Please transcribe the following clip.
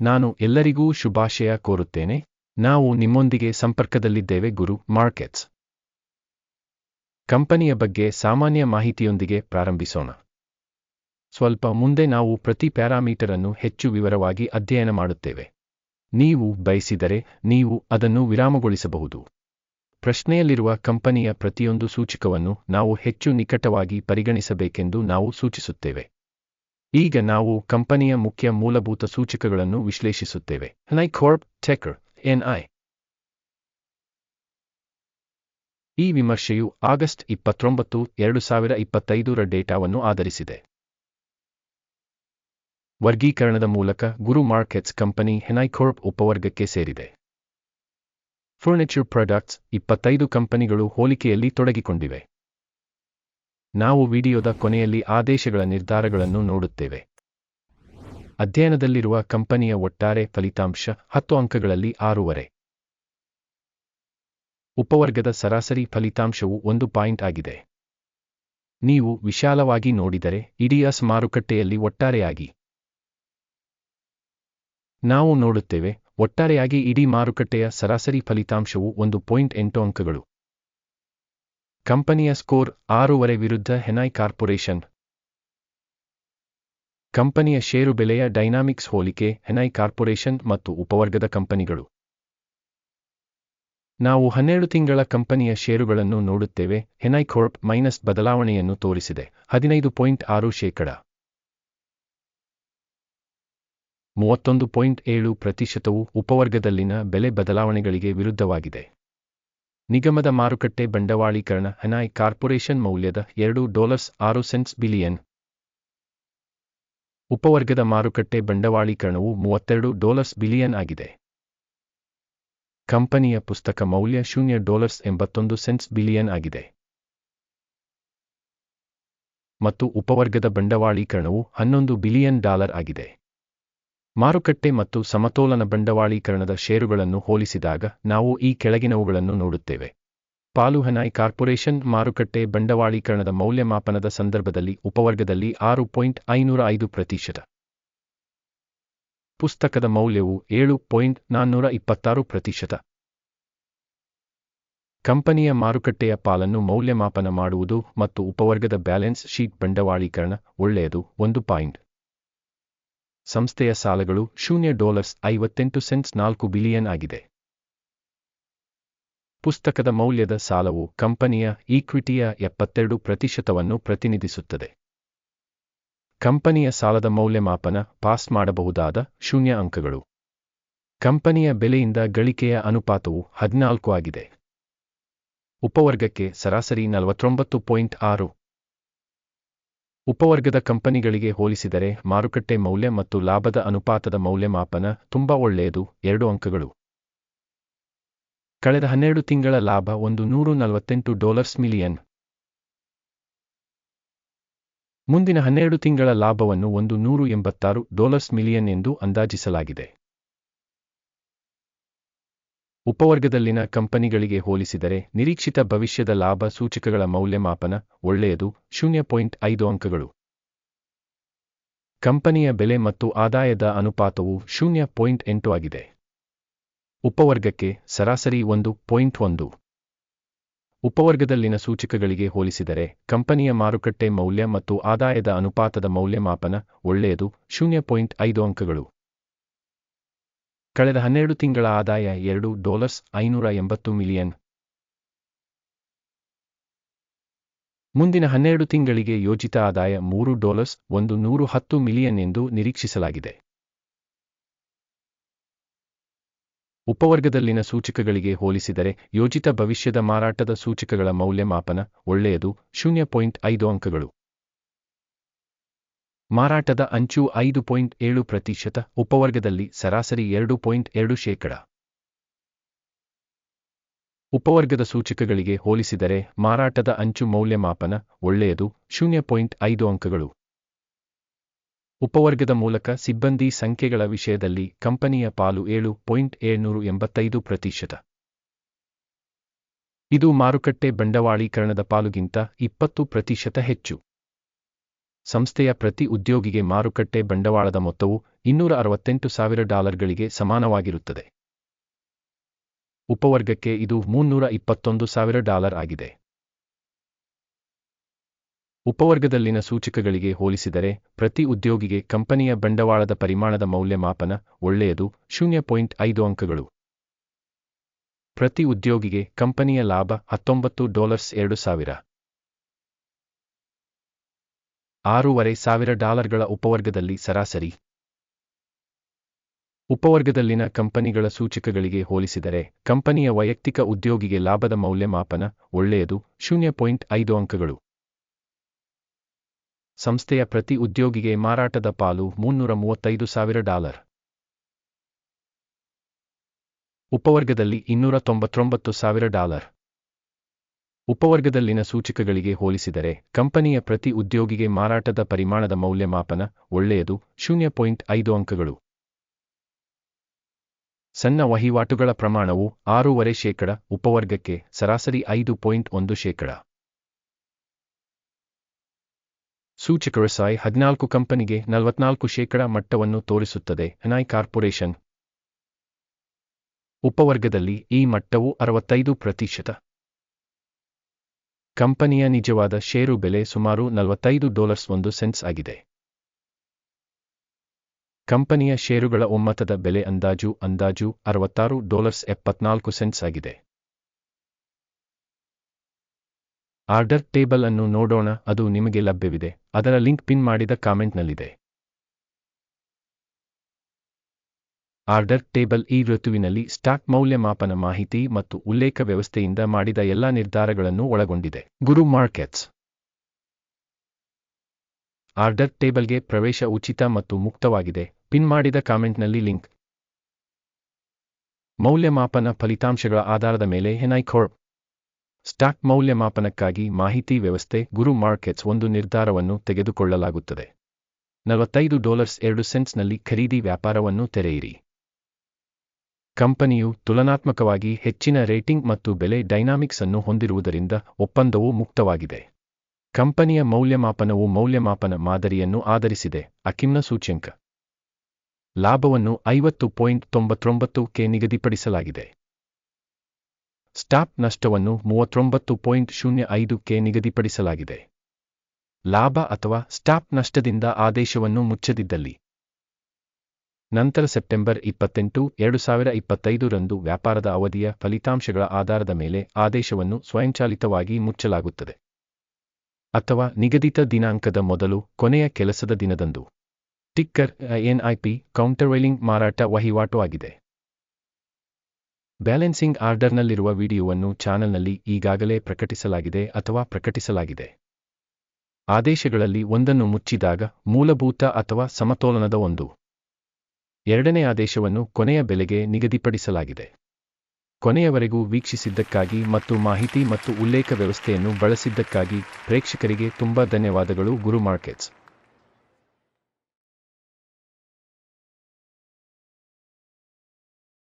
ನಾನು ಎಲ್ಲರಿಗೂ ಶುಭಾಶಯ ಕೋರುತ್ತೇನೆ. ನಾವು ನಿಮ್ಮೊಂದಿಗೆ ಸಂಪರ್ಕದಲ್ಲಿದ್ದೇವೆ, ಗುರು ಮಾರ್ಕೆಟ್ಸ್. ಕಂಪನಿಯ ಬಗ್ಗೆ ಸಾಮಾನ್ಯ ಮಾಹಿತಿಯೊಂದಿಗೆ ಪ್ರಾರಂಭಿಸೋಣ. ಸ್ವಲ್ಪ ಮುಂದೆ ನಾವು ಪ್ರತಿ ಪ್ಯಾರಾಮೀಟರ್ ಅನ್ನು ಹೆಚ್ಚು ವಿವರವಾಗಿ ಅಧ್ಯಯನ ಮಾಡುತ್ತೇವೆ. ನೀವು ಬಯಸಿದರೆ ನೀವು ಅದನ್ನು ವಿರಾಮಗೊಳಿಸಬಹುದು. ಪ್ರಶ್ನೆಯಲ್ಲಿರುವ ಕಂಪನಿಯ ಪ್ರತಿಯೊಂದು ಸೂಚಕವನ್ನು ನಾವು ಹೆಚ್ಚು ನಿಕಟವಾಗಿ ಪರಿಗಣಿಸಬೇಕೆಂದು ನಾವು ಸೂಚಿಸುತ್ತೇವೆ. ಈಗ ನಾವು ಕಂಪನಿಯ ಮುಖ್ಯ ಮೂಲಭೂತ ಸೂಚಕಗಳನ್ನು ವಿಶ್ಲೇಷಿಸುತ್ತೇವೆ. ನೈಕೋರ್ಬ್ ಟೆಕರ್ ಎನ್ಐ ಈ ವಿಮರ್ಶೆಯು ಆಗಸ್ಟ್ ಇಪ್ಪತ್ತೊಂಬತ್ತು, ಎರಡು ಸಾವಿರ ಇಪ್ಪತ್ತೈದರ ಡೇಟಾವನ್ನು ಆಧರಿಸಿದೆ. ವರ್ಗೀಕರಣದ ಮೂಲಕ ಗುರು ಮಾರ್ಕೆಟ್ಸ್ ಕಂಪನಿ ಹೆನೈಕೋರ್ಬ್ ಉಪವರ್ಗಕ್ಕೆ ಸೇರಿದೆ. ಫರ್ನಿಚರ್ ಪ್ರಾಡಕ್ಟ್ಸ್ ಇಪ್ಪತ್ತೈದು ಕಂಪನಿಗಳು ಹೋಲಿಕೆಯಲ್ಲಿ ತೊಡಗಿಕೊಂಡಿವೆ. ನಾವು ವಿಡಿಯೋದ ಕೊನೆಯಲ್ಲಿ ಆದೇಶಗಳ ನಿರ್ಧಾರಗಳನ್ನು ನೋಡುತ್ತೇವೆ. ಅಧ್ಯಯನದಲ್ಲಿರುವ ಕಂಪನಿಯ ಒಟ್ಟಾರೆ ಫಲಿತಾಂಶ ಹತ್ತು ಅಂಕಗಳಲ್ಲಿ ಆರೂವರೆ. ಉಪವರ್ಗದ ಸರಾಸರಿ ಫಲಿತಾಂಶವು ಒಂದು ಪಾಯಿಂಟ್ ಆಗಿದೆ. ನೀವು ವಿಶಾಲವಾಗಿ ನೋಡಿದರೆ ಇಡೀ ಮಾರುಕಟ್ಟೆಯಲ್ಲಿ ಒಟ್ಟಾರೆಯಾಗಿ. ನಾವು ನೋಡುತ್ತೇವೆ, ಒಟ್ಟಾರೆಯಾಗಿ ಇಡೀ ಮಾರುಕಟ್ಟೆಯ ಸರಾಸರಿ ಫಲಿತಾಂಶವು ಒಂದು ಪಾಯಿಂಟ್ ಎಂಟು ಅಂಕಗಳು. ಕಂಪನಿಯ ಸ್ಕೋರ್ ಆರೂವರೆ ವಿರುದ್ಧ ಹೆನೈ ಕಾರ್ಪೊರೇಷನ್. ಕಂಪನಿಯ ಷೇರು ಬೆಲೆಯ ಡೈನಾಮಿಕ್ಸ್ ಹೋಲಿಕೆ ಹೆನೈ ಕಾರ್ಪೊರೇಷನ್ ಮತ್ತು ಉಪವರ್ಗದ ಕಂಪನಿಗಳು. ನಾವು ಹನ್ನೆರಡು ತಿಂಗಳ ಕಂಪನಿಯ ಷೇರುಗಳನ್ನು ನೋಡುತ್ತೇವೆ ಹೆನೈ ಕಾರ್ಪ್ ಮೈನಸ್ ಬದಲಾವಣೆಯನ್ನು ತೋರಿಸಿದೆ, ಹದಿನೈದು ಪಾಯಿಂಟ್ ಆರು ಶೇಕಡ. ಮೂವತ್ತೊಂದು ಪಾಯಿಂಟ್ ಏಳು ಪ್ರತಿಶತವು ಉಪವರ್ಗದಲ್ಲಿನ ಬೆಲೆ ಬದಲಾವಣೆಗಳಿಗೆ ವಿರುದ್ಧವಾಗಿದೆ. ನಿಗಮದ ಮಾರುಕಟ್ಟೆ ಬಂಡವಾಳೀಕರಣ ಹೆನಾಯ್ ಕಾರ್ಪೊರೇಷನ್ ಮೌಲ್ಯದ ಎರಡು ಡಾಲರ್ಸ್ ಆರು ಸೆಂಟ್ಸ್ ಬಿಲಿಯನ್. ಉಪವರ್ಗದ ಮಾರುಕಟ್ಟೆ ಬಂಡವಾಳೀಕರಣವು ಮೂವತ್ತೆರಡು ಡಾಲರ್ಸ್ ಬಿಲಿಯನ್ ಆಗಿದೆ. ಕಂಪನಿಯ ಪುಸ್ತಕ ಮೌಲ್ಯ ಶೂನ್ಯ ಡಾಲರ್ಸ್ ಎಂಬತ್ತೊಂದು ಸೆಂಟ್ಸ್ ಬಿಲಿಯನ್ ಆಗಿದೆ. ಮತ್ತು ಉಪವರ್ಗದ ಬಂಡವಾಳೀಕರಣವು ಹನ್ನೊಂದು ಬಿಲಿಯನ್ ಡಾಲರ್ ಆಗಿದೆ. ಮಾರುಕಟ್ಟೆ ಮತ್ತು ಸಮತೋಲನ ಬಂಡವಾಳೀಕರಣದ ಷೇರುಗಳನ್ನು ಹೋಲಿಸಿದಾಗ ನಾವು ಈ ಕೆಳಗಿನವುಗಳನ್ನು ನೋಡುತ್ತೇವೆ. ಪಾಲುಹನಾಯ್ ಕಾರ್ಪೊರೇಷನ್ ಮಾರುಕಟ್ಟೆ ಬಂಡವಾಳೀಕರಣದ ಮೌಲ್ಯಮಾಪನದ ಸಂದರ್ಭದಲ್ಲಿ ಉಪವರ್ಗದಲ್ಲಿ ಆರು ಪಾಯಿಂಟ್ ಐನೂರ ಐದು ಪ್ರತಿಶತ. ಪುಸ್ತಕದ ಮೌಲ್ಯವು ಏಳು ಪಾಯಿಂಟ್ ನಾನ್ನೂರ ಇಪ್ಪತ್ತಾರು ಪ್ರತಿಶತ. ಕಂಪನಿಯ ಮಾರುಕಟ್ಟೆಯ ಪಾಲನ್ನು ಮೌಲ್ಯಮಾಪನ ಮಾಡುವುದು ಮತ್ತು ಉಪವರ್ಗದ ಬ್ಯಾಲೆನ್ಸ್ ಶೀಟ್ ಬಂಡವಾಳೀಕರಣ ಒಳ್ಳೆಯದು ಒಂದು ಪಾಯಿಂಟ್. ಸಂಸ್ಥೆಯ ಸಾಲಗಳು ಶೂನ್ಯ ಡಾಲರ್ಸ್ ಐವತ್ತೆಂಟು ಸೆಂಟ್ಸ್ ನಾಲ್ಕು ಬಿಲಿಯನ್ ಆಗಿದೆ. ಪುಸ್ತಕದ ಮೌಲ್ಯದ ಸಾಲವು ಕಂಪನಿಯ ಈಕ್ವಿಟಿಯ ಎಪ್ಪತ್ತೆರಡು ಪ್ರತಿಶತವನ್ನು ಪ್ರತಿನಿಧಿಸುತ್ತದೆ. ಕಂಪನಿಯ ಸಾಲದ ಮೌಲ್ಯಮಾಪನ ಪಾಸ್ ಮಾಡಬಹುದಾದ ಶೂನ್ಯ ಅಂಕಗಳು. ಕಂಪನಿಯ ಬೆಲೆಯಿಂದ ಗಳಿಕೆಯ ಅನುಪಾತವು ಹದಿನಾಲ್ಕು ಆಗಿದೆ. ಉಪವರ್ಗಕ್ಕೆ ಸರಾಸರಿ ನಲವತ್ತೊಂಬತ್ತು ಪಾಯಿಂಟ್ ಆರು ಉಪವರ್ಗದ ಕಂಪನಿಗಳಿಗೆ ಹೋಲಿಸಿದರೆ ಮಾರುಕಟ್ಟೆ ಮೌಲ್ಯ ಮತ್ತು ಲಾಭದ ಅನುಪಾತದ ಮೌಲ್ಯಮಾಪನ ತುಂಬಾ ಒಳ್ಳೆಯದು, ಎರಡು ಅಂಕಗಳು. ಕಳೆದ ಹನ್ನೆರಡು ತಿಂಗಳ ಲಾಭ ಒಂದು ನೂರು ನಲವತ್ತೆಂಟು ಡಾಲರ್ಸ್ ಮಿಲಿಯನ್. ಮುಂದಿನ ಹನ್ನೆರಡು ತಿಂಗಳ ಲಾಭವನ್ನು ಒಂದು ನೂರು ಎಂಬತ್ತಾರು ಡಾಲರ್ಸ್ ಮಿಲಿಯನ್ ಎಂದು ಅಂದಾಜಿಸಲಾಗಿದೆ. ಉಪವರ್ಗದಲ್ಲಿನ ಕಂಪನಿಗಳಿಗೆ ಹೋಲಿಸಿದರೆ ನಿರೀಕ್ಷಿತ ಭವಿಷ್ಯದ ಲಾಭ ಸೂಚಕಗಳ ಮೌಲ್ಯಮಾಪನ ಒಳ್ಳೆಯದು, ಶೂನ್ಯ ಪಾಯಿಂಟ್ ಐದು ಅಂಕಗಳು. ಕಂಪನಿಯ ಬೆಲೆ ಮತ್ತು ಆದಾಯದ ಅನುಪಾತವು ಶೂನ್ಯ ಪಾಯಿಂಟ್ ಎಂಟು ಆಗಿದೆ. ಉಪವರ್ಗಕ್ಕೆ ಸರಾಸರಿ ಒಂದು ಪಾಯಿಂಟ್ ಒಂದು. ಉಪವರ್ಗದಲ್ಲಿನ ಸೂಚಕಗಳಿಗೆ ಹೋಲಿಸಿದರೆ ಕಂಪನಿಯ ಮಾರುಕಟ್ಟೆ ಮೌಲ್ಯ ಮತ್ತು ಆದಾಯದ ಅನುಪಾತದ ಮೌಲ್ಯಮಾಪನ ಒಳ್ಳೆಯದು, ಶೂನ್ಯ ಪಾಯಿಂಟ್ ಅಂಕಗಳು. ಕಳೆದ ಹನ್ನೆರಡು ತಿಂಗಳ ಆದಾಯ ಎರಡು ಡಾಲರ್ಸ್ ಐನೂರ ಎಂಬತ್ತು ಮಿಲಿಯನ್. ಮುಂದಿನ ಹನ್ನೆರಡು ತಿಂಗಳಿಗೆ ಯೋಜಿತ ಆದಾಯ ಮೂರು ಡಾಲರ್ಸ್ ಒಂದು ನೂರು ಹತ್ತು ಮಿಲಿಯನ್ ಎಂದು ನಿರೀಕ್ಷಿಸಲಾಗಿದೆ. ಉಪವರ್ಗದಲ್ಲಿನ ಸೂಚಕಗಳಿಗೆ ಹೋಲಿಸಿದರೆ ಯೋಜಿತ ಭವಿಷ್ಯದ ಮಾರಾಟದ ಸೂಚಕಗಳ ಮೌಲ್ಯಮಾಪನ ಒಳ್ಳೆಯದು, ಶೂನ್ಯ ಪಾಯಿಂಟ್ ಐದು ಅಂಕಗಳು. ಮಾರಾಟದ ಅಂಚು ಐದು ಪಾಯಿಂಟ್ ಏಳು ಪ್ರತಿಶತ, ಉಪವರ್ಗದಲ್ಲಿ ಸರಾಸರಿ ಎರಡು ಪಾಯಿಂಟ್ ಎರಡು ಶೇಕಡ. ಉಪವರ್ಗದ ಸೂಚಕಗಳಿಗೆ ಹೋಲಿಸಿದರೆ ಮಾರಾಟದ ಅಂಚು ಮೌಲ್ಯಮಾಪನ ಒಳ್ಳೆಯದು, ಶೂನ್ಯ ಪಾಯಿಂಟ್ ಐದು ಅಂಕಗಳು. ಉಪವರ್ಗದ ಮೂಲಕ ಸಿಬ್ಬಂದಿ ಸಂಖ್ಯೆಗಳ ವಿಷಯದಲ್ಲಿ ಕಂಪನಿಯ ಪಾಲು ಏಳು ಪಾಯಿಂಟ್ ಏಳ್ನೂರು ಎಂಬತ್ತೈದು ಪ್ರತಿಶತ. ಇದು ಮಾರುಕಟ್ಟೆ ಬಂಡವಾಳೀಕರಣದ ಪಾಲುಗಿಂತ ಇಪ್ಪತ್ತು ಪ್ರತಿಶತ ಹೆಚ್ಚು. ಸಂಸ್ಥೆಯ ಪ್ರತಿ ಉದ್ಯೋಗಿಗೆ ಮಾರುಕಟ್ಟೆ ಬಂಡವಾಳದ ಮೊತ್ತವು ಇನ್ನೂರ ಅರವತ್ತೆಂಟು ಸಾವಿರ ಡಾಲರ್ಗಳಿಗೆ ಸಮಾನವಾಗಿರುತ್ತದೆ. ಉಪವರ್ಗಕ್ಕೆ ಇದು ಮುನ್ನೂರ ಇಪ್ಪತ್ತೊಂದು ಸಾವಿರ ಡಾಲರ್ ಆಗಿದೆ. ಉಪವರ್ಗದಲ್ಲಿನ ಸೂಚಕಗಳಿಗೆ ಹೋಲಿಸಿದರೆ ಪ್ರತಿ ಉದ್ಯೋಗಿಗೆ ಕಂಪನಿಯ ಬಂಡವಾಳದ ಪರಿಮಾಣದ ಮೌಲ್ಯಮಾಪನ ಒಳ್ಳೆಯದು ಶೂನ್ಯ ಪಾಯಿಂಟ್ ಐದು ಅಂಕಗಳು. ಪ್ರತಿ ಉದ್ಯೋಗಿಗೆ ಕಂಪನಿಯ ಲಾಭ ಹತ್ತೊಂಬತ್ತು ಡಾಲರ್ಸ್ ಎರಡು ಸಾವಿರ. ಆರೂವರೆ ಸಾವಿರ ಡಾಲರ್ಗಳ ಉಪವರ್ಗದಲ್ಲಿ ಸರಾಸರಿ. ಉಪವರ್ಗದಲ್ಲಿನ ಕಂಪನಿಗಳ ಸೂಚಕಗಳಿಗೆ ಹೋಲಿಸಿದರೆ, ಕಂಪನಿಯ ವೈಯಕ್ತಿಕ ಉದ್ಯೋಗಿಗೆ ಲಾಭದ ಮೌಲ್ಯಮಾಪನ ಒಳ್ಳೆಯದು, ಶೂನ್ಯ ಪಾಯಿಂಟ್ ಐದು ಅಂಕಗಳು. ಸಂಸ್ಥೆಯ ಪ್ರತಿ ಉದ್ಯೋಗಿಗೆ ಮಾರಾಟದ ಪಾಲು ಮುನ್ನೂರ ಮೂವತ್ತೈದು ಸಾವಿರ ಡಾಲರ್. ಉಪವರ್ಗದಲ್ಲಿ ಇನ್ನೂರ ತೊಂಬತ್ತೊಂಬತ್ತು ಸಾವಿರ ಡಾಲರ್. ಉಪವರ್ಗದಲ್ಲಿನ ಸೂಚಕಗಳಿಗೆ ಹೋಲಿಸಿದರೆ, ಕಂಪನಿಯ ಪ್ರತಿ ಉದ್ಯೋಗಿಗೆ ಮಾರಾಟದ ಪರಿಮಾಣದ ಮೌಲ್ಯಮಾಪನ ಒಳ್ಳೆಯದು, ಶೂನ್ಯ ಪಾಯಿಂಟ್ ಐದು ಅಂಕಗಳು. ಸಣ್ಣ ವಹಿವಾಟುಗಳ ಪ್ರಮಾಣವು ಆರೂವರೆ ಶೇಕಡ, ಉಪವರ್ಗಕ್ಕೆ ಸರಾಸರಿ ಐದು ಪಾಯಿಂಟ್ ಒಂದು ಶೇಕಡ. ಸೂಚಕ ಸಾಯ್ ಹದಿನಾಲ್ಕು ಕಂಪನಿಗೆ ನಲವತ್ನಾಲ್ಕು ಶೇಕಡ ಮಟ್ಟವನ್ನು ತೋರಿಸುತ್ತದೆ ಎನ್ಐ ಕಾರ್ಪೊರೇಷನ್. ಉಪವರ್ಗದಲ್ಲಿ ಈ ಮಟ್ಟವು ಅರವತ್ತೈದು ಪ್ರತಿಶತ. ಕಂಪನಿಯ ನಿಜವಾದ ಷೇರು ಬೆಲೆ ಸುಮಾರು ನಲವತ್ತೈದು ಡಾಲರ್ಸ್ ಒಂದು ಸೆನ್ಸ್ ಆಗಿದೆ. ಕಂಪನಿಯ ಷೇರುಗಳ ಒಮ್ಮತದ ಬೆಲೆ ಅಂದಾಜು ಅಂದಾಜು ಅರವತ್ತಾರು ಡಾಲರ್ಸ್ ಎಪ್ಪತ್ನಾಲ್ಕು ಸೆನ್ಸ್ ಆಗಿದೆ. ಆರ್ಡರ್ ಟೇಬಲ್ ಅನ್ನು ನೋಡೋಣ, ಅದು ನಿಮಗೆ ಲಭ್ಯವಿದೆ, ಅದರ ಲಿಂಕ್ ಪಿನ್ ಮಾಡಿದ ಕಾಮೆಂಟ್ನಲ್ಲಿದೆ. ಆರ್ಡರ್ ಟೇಬಲ್ ಈ ಋತುವಿನಲ್ಲಿ ಸ್ಟಾಕ್ ಮೌಲ್ಯಮಾಪನ ಮಾಹಿತಿ ಮತ್ತು ಉಲ್ಲೇಖ ವ್ಯವಸ್ಥೆಯಿಂದ ಮಾಡಿದ ಎಲ್ಲಾ ನಿರ್ಧಾರಗಳನ್ನು ಒಳಗೊಂಡಿದೆ. ಗುರು ಮಾರ್ಕೆಟ್ಸ್. ಆರ್ಡರ್ ಟೇಬಲ್ಗೆ ಪ್ರವೇಶ ಉಚಿತ ಮತ್ತು ಮುಕ್ತವಾಗಿದೆ. ಪಿನ್ ಮಾಡಿದ ಕಾಮೆಂಟ್ನಲ್ಲಿ ಲಿಂಕ್. ಮೌಲ್ಯಮಾಪನ ಫಲಿತಾಂಶಗಳ ಆಧಾರದ ಮೇಲೆ ಎನ್ಐ ಖೋರ್ಪ್ ಸ್ಟಾಕ್ ಮೌಲ್ಯಮಾಪನಕ್ಕಾಗಿ ಮಾಹಿತಿ ವ್ಯವಸ್ಥೆ, ಗುರು ಮಾರ್ಕೆಟ್ಸ್ ಒಂದು ನಿರ್ಧಾರವನ್ನು ತೆಗೆದುಕೊಳ್ಳಲಾಗುತ್ತದೆ. ನಲವತ್ತೈದು ಡಾಲರ್ಸ್ ಎರಡು ಸೆಂಟ್ಸ್ನಲ್ಲಿ ಖರೀದಿ ವ್ಯಾಪಾರವನ್ನು ತೆರೆಯಿರಿ. ಕಂಪನಿಯು ತುಲನಾತ್ಮಕವಾಗಿ ಹೆಚ್ಚಿನ ರೇಟಿಂಗ್ ಮತ್ತು ಬೆಲೆ ಡೈನಾಮಿಕ್ಸ್ ಅನ್ನು ಹೊಂದಿರುವುದರಿಂದ ಒಪ್ಪಂದವು ಮುಕ್ತವಾಗಿದೆ. ಕಂಪನಿಯ ಮೌಲ್ಯಮಾಪನವು ಮೌಲ್ಯಮಾಪನ ಮಾದರಿಯನ್ನು ಆಧರಿಸಿದೆ, ಅಕಿಮ್ನ ಸೂಚ್ಯಂಕ. ಲಾಭವನ್ನು ಐವತ್ತು ಪಾಯಿಂಟ್ ತೊಂಬತ್ತೊಂಬತ್ತು ಕೆ ನಿಗದಿಪಡಿಸಲಾಗಿದೆ. ಸ್ಟಾಪ್ ನಷ್ಟವನ್ನು ಮೂವತ್ತೊಂಬತ್ತು ಪಾಯಿಂಟ್ ಶೂನ್ಯ ಐದು ಕೆ ನಿಗದಿಪಡಿಸಲಾಗಿದೆ. ಲಾಭ ಅಥವಾ ಸ್ಟಾಪ್ ನಷ್ಟದಿಂದ ಆದೇಶವನ್ನು ಮುಚ್ಚದಿದ್ದಲ್ಲಿ ನಂತರ ಸೆಪ್ಟೆಂಬರ್ ಇಪ್ಪತ್ತೆಂಟು, ಎರಡು ಸಾವಿರ ಇಪ್ಪತ್ತೈದು ರಂದು ವ್ಯಾಪಾರದ ಅವಧಿಯ ಫಲಿತಾಂಶಗಳ ಆಧಾರದ ಮೇಲೆ ಆದೇಶವನ್ನು ಸ್ವಯಂಚಾಲಿತವಾಗಿ ಮುಚ್ಚಲಾಗುತ್ತದೆ. ಅಥವಾ ನಿಗದಿತ ದಿನಾಂಕದ ಮೊದಲು ಕೊನೆಯ ಕೆಲಸದ ದಿನದಂದು. ಟಿಕ್ಕರ್, ಎನ್ಐಪಿ ಕೌಂಟರ್ವೈಲಿಂಗ್ ಮಾರಾಟ ವಹಿವಾಟು ಆಗಿದೆ. ಬ್ಯಾಲೆನ್ಸಿಂಗ್ ಆರ್ಡರ್ನಲ್ಲಿರುವ ವಿಡಿಯೋವನ್ನು ಚಾನೆಲ್ನಲ್ಲಿ ಈಗಾಗಲೇ ಪ್ರಕಟಿಸಲಾಗಿದೆ ಅಥವಾ ಪ್ರಕಟಿಸಲಾಗಿದೆ. ಆದೇಶಗಳಲ್ಲಿ ಒಂದನ್ನು ಮುಚ್ಚಿದಾಗ ಮೂಲಭೂತ ಅಥವಾ ಸಮತೋಲನದ ಒಂದು. ಎರಡನೇ ಆದೇಶವನ್ನು ಕೊನೆಯ ಬೆಲೆಗೆ ನಿಗದಿಪಡಿಸಲಾಗಿದೆ. ಕೊನೆಯವರೆಗೂ ವೀಕ್ಷಿಸಿದ್ದಕ್ಕಾಗಿ ಮತ್ತು ಮಾಹಿತಿ ಮತ್ತು ಉಲ್ಲೇಖ ವ್ಯವಸ್ಥೆಯನ್ನು ಬಳಸಿದ್ದಕ್ಕಾಗಿ ಪ್ರೇಕ್ಷಕರಿಗೆ ತುಂಬಾ ಧನ್ಯವಾದಗಳು ಗುರು ಮಾರ್ಕೆಟ್ಸ್